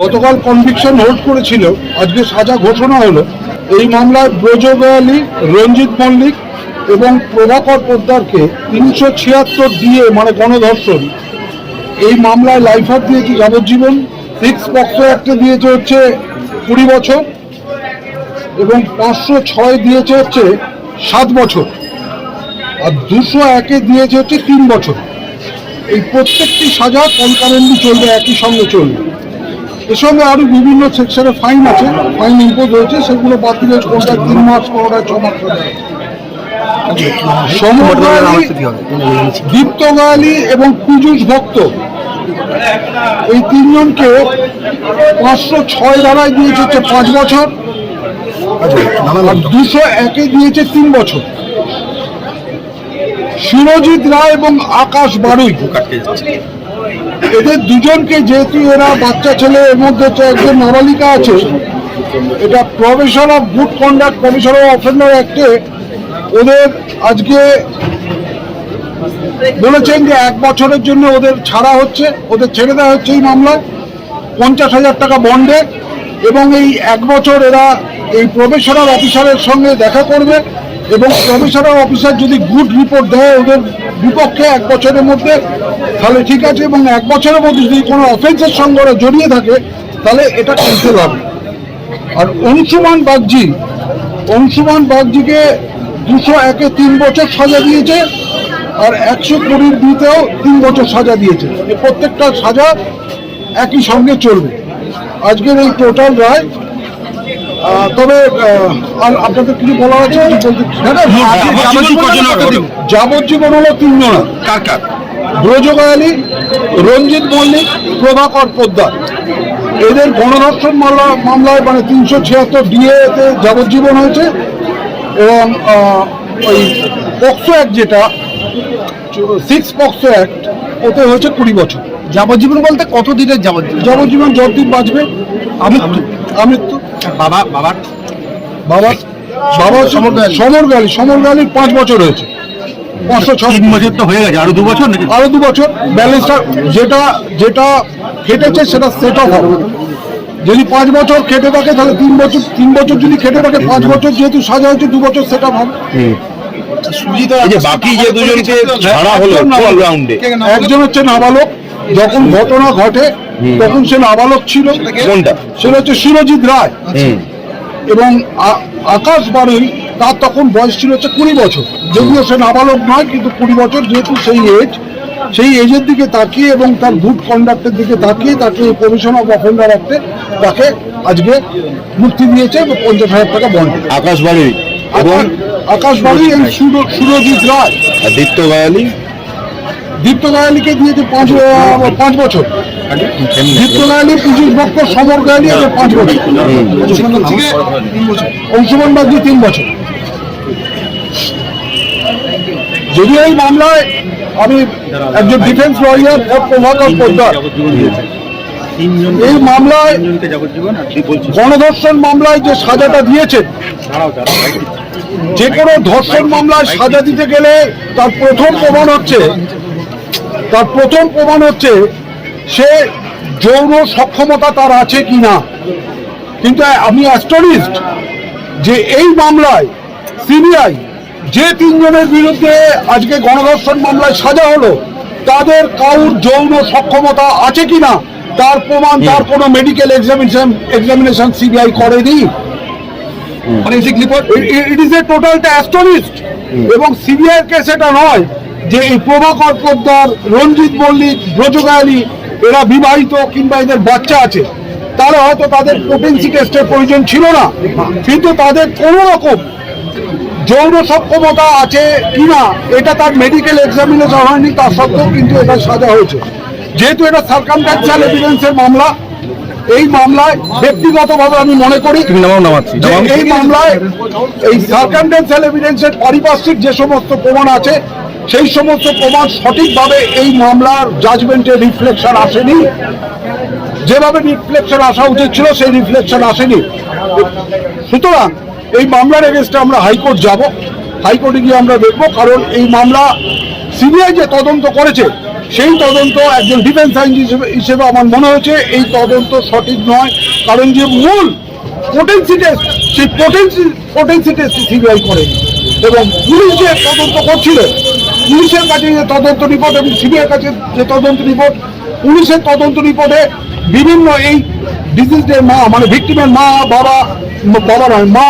গতকাল conviction hold করেছিল, আজকে সাজা ঘোষণা হলো। এই মামলায় ব্রজবয়ালী রঞ্জিত মল্লিক এবং প্রভাকর পোদ্দারকে তিনশো ছিয়াত্তর দিয়ে মানে গণধর্ষণ। এই মামলায় লাইফার দিয়েছে যাবজ্জীবন? সিক্স পক্সো অ্যাক্টে দিয়েছে হচ্ছে কুড়ি বছর এবং পাঁচশো ছয় দিয়েছে হচ্ছে সাত বছর। আর দুশো একে দিয়েছে হচ্ছে তিন বছর। এই প্রত্যেকটি সাজা কনকারেন্টলি চলবে, একই সঙ্গে চলবে। এর সঙ্গে আরও বিভিন্ন সেকশনে ফাইন আছে ফাইন ইম্পোজ হয়েছে সেগুলো বাদ দিলে কোনটা তিন মাস কোনটা ছ মাস করে। দেওয়া দীপ্ত গায়ালি এবং পীযুষ ভক্ত এই তিনজনকে পাঁচশো ছয় ধারায় দিয়েছে হচ্ছে পাঁচ বছর দুশো একে দিয়েছে তিন বছর। সুরজিৎ রায় এবং আকাশ বারুই। এদের দুজনকে যেহেতু এরা বাচ্চা ছেলে, এর মধ্যে একজন নাবালিকা আছে, এটা provision of good conduct commission of offender অ্যাক্টে ওদের আজকে বলেছেন যে এক বছরের জন্য ওদের ছাড়া হচ্ছে, ওদের ছেড়ে দেওয়া হচ্ছে এই মামলায় পঞ্চাশ হাজার টাকা বন্ডে এবং এই এক বছর এরা এই প্রবেশনার অফিসারের সঙ্গে দেখা করবে। এবং প্রফেশনাল অফিসার যদি গুড রিপোর্ট দেয় ওদের বিপক্ষে এক বছরের মধ্যে, তাহলে ঠিক আছে, এবং এক বছরের মধ্যে যদি কোনো অফেন্সের সঙ্গে ওরা জড়িয়ে থাকে, তাহলে এটা ক্যান্সেল হবে আর অংশুমান বাগজি অংশুমান বাগজিকে দুশো একে তিন বছর সাজা দিয়েছে, আর একশো কুড়ির দিতেও তিন বছর সাজা দিয়েছে। প্রত্যেকটা সাজা একই সঙ্গে চলবে। আজকের এই টোটাল রায় তবে আর আপনাদের কিছু বলার আছে? বলতে না, না, যাবজ্জীবন হলো? তিনজন কার কার? ব্রজগায়ালী রঞ্জিত মল্লিক প্রভাকর পোদ্দার। এদের গণধর্ষণ মামলা মামলায় মানে তিনশো ছিয়াত্তর ডিএতে যাবজ্জীবন হয়েছে এবং ওই পক্সো অ্যাক্ট যেটা সিক্স পক্সো অ্যাক্ট ওতে হয়েছে কুড়ি বছর। যাবজ্জীবন বলতে কত দিনের যাবজ্জীবন? যাবজ্জীবন যতদিন বাঁচবে আমৃত্যু। আমৃত্যু। বাবা বাবার বাবা বাবা সমরগালী সমরগালী সমরগালীর পাঁচ বছর হয়েছে। পাঁচশো ছ তিন বছর তো হয়ে গেছে। আরও দু বছর নাকি? আরও দু বছর। ব্যালেন্সটা যেটা যেটা খেটেছে সেটা সেট অফ হবে। যদি পাঁচ বছর খেটে থাকে তাহলে তিন বছর তিন বছর যদি খেটে থাকে পাঁচ বছর যেহেতু সাজা হচ্ছে দু বছর সেট অফ হবে। এই বাকি যে দুজনকে ছাড়া হলো। গ্রাউন্ডে একজন হচ্ছে নাবালক যখন ঘটনা ঘটে তখন সে নাবালক ছিল। সেটা হচ্ছে সুরজিৎ রায়। এবং আকাশ বাড়ুই তার তখন বয়স ছিল হচ্ছে কুড়ি বছর। যদিও সে নাবালক নয় কিন্তু কুড়ি বছর যেহেতু সেই এজ সেই এজের দিকে তাকিয়ে এবং তার গুড কন্ডাক্টের দিকে তাকিয়ে তাকে কমিশন অফ অফেন্ডার অ্যাক্টে তাকে আজকে মুক্তি দিয়েছে এবং পঞ্চাশ হাজার টাকা বন্ধ আকাশ বাড়ি এবং আকাশ বাড়ি এবং সুরজিৎ রায়। দীপ্ত গায়ালি দীপ্ত গায়ালিকে দিয়েছে পাঁচ পাঁচ বছর। দীপ্ত গায়ালি পঁচিশ ভক্ত, সমর গায়ালি এবং পাঁচ বছর। অংশমান বাগদি তিন বছর। যদিও এই মামলায় আমি একজন ডিফেন্স লয়ার প্রভাকর পোদ্দার। এই মামলায় গণধর্ষণ মামলায় যে সাজাটা দিয়েছে যে কোনো ধর্ষণ মামলায় সাজা দিতে গেলে তার প্রথম প্রমাণ হচ্ছে তার প্রথম প্রমাণ হচ্ছে সে যৌন সক্ষমতা তার আছে কি না। কিন্তু আমি অ্যাস্টনিস্ট যে এই মামলায় সিবিআই যে তিনজনের বিরুদ্ধে আজকে গণধর্ষণ মামলায় সাজা হলো তাদের কাউর যৌন সক্ষমতা আছে কিনা তার প্রমাণ তার কোনো মেডিকেল এক্সামিনেশন এক্সামিনেশন সিবিআই করেনি। ইট ইজ এ টোটালটা অ্যাস্টনিস্ট এবং সিবিআই কে সেটা নয় যে এই প্রভাকর পোদ্দার রঞ্জিত মল্লিক ব্রজগায়ালী এরা বিবাহিত কিংবা এদের বাচ্চা আছে তারা হয়তো তাদের পোটেন্সি টেস্টের প্রয়োজন ছিল না কিন্তু তাদের কোনো রকম যৌন সক্ষমতা আছে কিনা এটা তার মেডিকেল এক্সামিনেশন হয়নি তার সত্ত্বেও কিন্তু এটা সাজা হয়েছে। যেহেতু এটা সার্কামস্টান্সিয়াল এভিডেন্সের মামলা এই মামলায় ব্যক্তিগতভাবে আমি মনে করি এই মামলায় এই সার্কামস্টান্সিয়াল এভিডেন্সের পারিপার্শ্বিক যে সমস্ত প্রমাণ আছে সেই সমস্ত প্রমাণ সঠিকভাবে এই মামলার জাজমেন্টে রিফ্লেকশন আসেনি। যেভাবে রিফ্লেকশন আসা উচিত ছিল, সেই রিফ্লেকশন আসেনি। সুতরাং এই মামলার এগেনস্টে আমরা হাইকোর্ট যাব। হাইকোর্টে গিয়ে আমরা দেখব, কারণ এই মামলা সিবিআই যে তদন্ত করেছে, সেই তদন্ত একজন ডিফেন্স আইনজীবী হিসেবে আমার মনে হয়েছে এই তদন্ত সঠিক নয়। কারণ যে মূল পোটেন্সি টেস্ট সেই পোটেন্সি পোটেন্সি টেস্ট সিবিআই করেনি। এবং পুলিশ যে তদন্ত করছিল পুলিশের কাছে যে তদন্ত রিপোর্ট এবং সিবিআই কাছে যে তদন্ত রিপোর্ট পুলিশের তদন্ত রিপোর্টে বিভিন্ন এই ডিজিজের মা মানে ভিক্টিমের মা বাবা বাবা নয় মা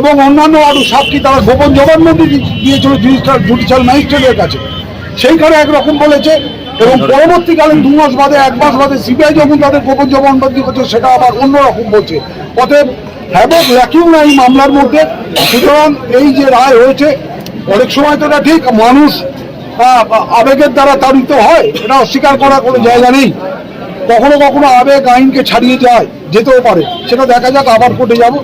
এবং অন্যান্য আরও সাক্ষী তারা গোপন জবানবন্দি দিয়েছিল জুডিশিয়াল জুডিশিয়াল ম্যাজিস্ট্রেটের কাছে। সেইখানে একরকম বলেছে এবং পরবর্তীকালে দু মাস বাদে এক মাস বাদে সিবিআই যখন তাদের গোপন জবানবন্দি করছে সেটা আবার অন্যরকম বলছে। অতএব হ্যাবক ল্যাকিং না এই মামলার মধ্যে। সুতরাং এই যে রায় হয়েছে অনেক সময় তো এটা ঠিক, মানুষ আবেগের দ্বারা তাড়িত হয়, এটা অস্বীকার করার কোনো জায়গা নেই। কখনো কখনো আবেগ আইনকে ছাড়িয়ে যায়, যেতেও পারে। সেটা দেখা যাক, আবার কোর্টে যাব।